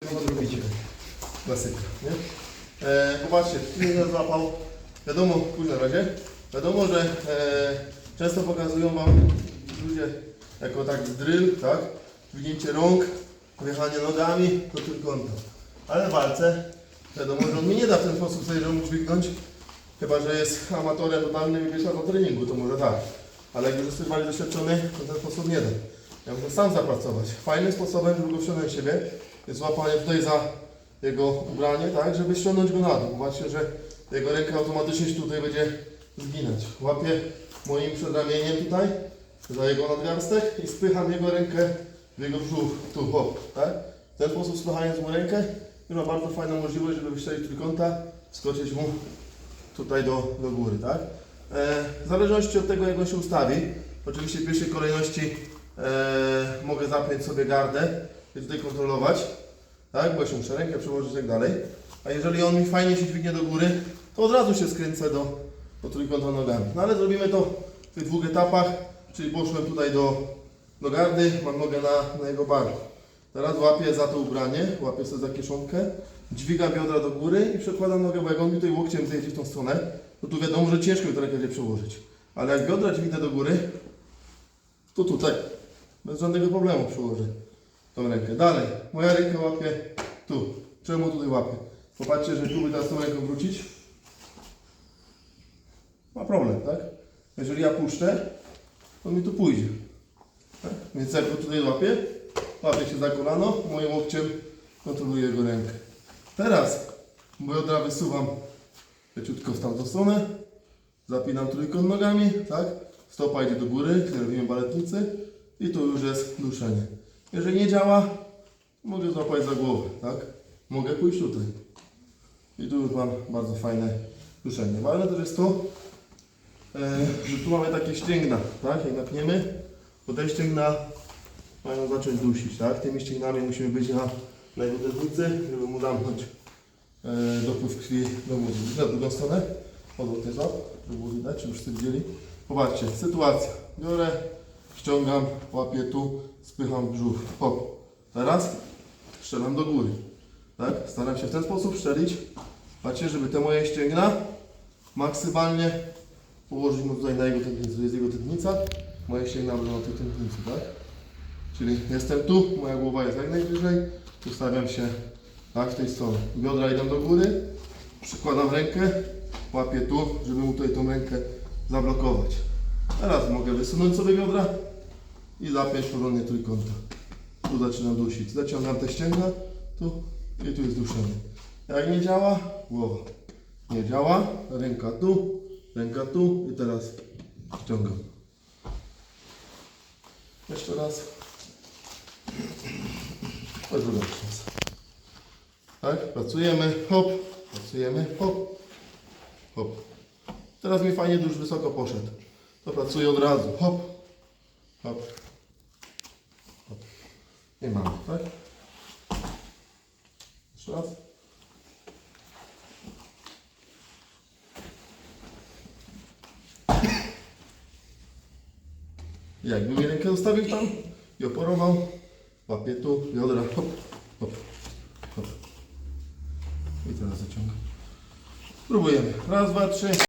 Tego zrobicie. Klasyka, nie? E, popatrzcie, nie złapał. Wiadomo, pójdź na razie. Wiadomo, że e, często pokazują Wam ludzie jako tak drill, tak? Winięcie rąk, wjechanie nogami do trójkąta. Ale w walce wiadomo, że on mi nie da w ten sposób sobie rąk dźwignąć. Chyba, że jest amatorem totalnym i wyszła do treningu, to może tak. Ale jak już jesteś bardziej doświadczony, to ten sposób nie da. Ja muszę sam zapracować. Fajnym sposobem, żeby go wciągnąć siebie, jest łapanie tutaj za jego ubranie, tak, żeby ściągnąć go na dół. Zobaczcie, że jego ręka automatycznie tutaj będzie zginać. Łapię moim przedramieniem tutaj, za jego nadgarstek i spycham jego rękę w jego brzuch, tu, hop, tak? W ten sposób spychając mu rękę, ma bardzo fajną możliwość, żeby wyszczelić trójkąta, skoczyć mu tutaj do, do góry, tak? E, w zależności od tego, jak on się ustawi, oczywiście w pierwszej kolejności mogę zapiąć sobie gardę i tutaj kontrolować, tak? Bo jeszcze muszę rękę przełożyć i tak dalej. A jeżeli on mi fajnie się dźwignie do góry, to od razu się skręcę do, do trójkąta nogami. No ale zrobimy to w tych dwóch etapach, czyli poszłem tutaj do, do gardy, mam nogę na, na jego barku. Teraz łapię za to ubranie, łapię sobie za kieszonkę, dźwigam biodra do góry i przekładam nogę, bo jak on mi tutaj łokciem zjedzie w tą stronę, to tu wiadomo, że ciężko mi to rękę przełożyć. Ale jak biodra dźwignę do góry, to tutaj, bez żadnego problemu przełożę tą rękę. Dalej, moja ręka łapie tu. Czemu tutaj łapię? Popatrzcie, że by teraz tą ręką wrócić. Ma problem, tak? Jeżeli ja puszczę, to mi tu pójdzie. Tak? Więc jak go tutaj łapię, łapię się za kolano, moim łokciem kontroluję jego rękę. Teraz biodra wysuwam leciutko w tamtą stronę, zapinam trójkąt nogami, tak? Stopa idzie do góry, jak robimy baletnicy i tu już jest duszenie. Jeżeli nie działa, mogę złapać za głowę, tak? Mogę pójść tutaj. I tu już mam bardzo fajne duszenie. Ważne też jest to, e, że tu mamy takie ścięgna, tak? Jak napniemy, to te ścięgna mają zacząć dusić, tak? Tymi ścięgnami musimy być na, na tętnicy, żeby mu zamknąć e, dopływ krwi do mózgu. Na drugą stronę, odwrót jest łap, żeby było widać, już wszyscy widzieli. Popatrzcie, sytuacja. Biorę, ściągam, łapię tu, spycham brzuch. Hop. Teraz strzelam do góry. Tak? Staram się w ten sposób strzelić. Patrzcie, żeby te moje ścięgna maksymalnie położyć mu tutaj na jego tętnicy. To jest jego tętnica, moje ścięgna będą na tej tętnicy, tak? Czyli jestem tu, moja głowa jest jak najwyżej, ustawiam się tak w tej stronie. Biodra idą do góry, przykładam rękę, łapię tu, żeby mu tutaj tą rękę zablokować. Teraz mogę wysunąć sobie biodra i zapiąć porządnie trójkąta. Tu zaczynam dusić. Zaciągam te ścięgna, tu i tu jest duszenie. Jak nie działa, głowa. Nie działa, ręka tu, ręka tu i teraz ściągam. Jeszcze raz. To druga. Tak, pracujemy, hop, pracujemy, hop, hop. Teraz mi fajnie dusz wysoko poszedł. To pracuję od razu, hop, hop, hop. Nie mamy, tak? Jeszcze raz. Jakby mi rękę ustawił tam i oporował, łapię tu, biodra, hop, hop, hop. I teraz zaciągam. Spróbujemy. Raz, dwa, trzy.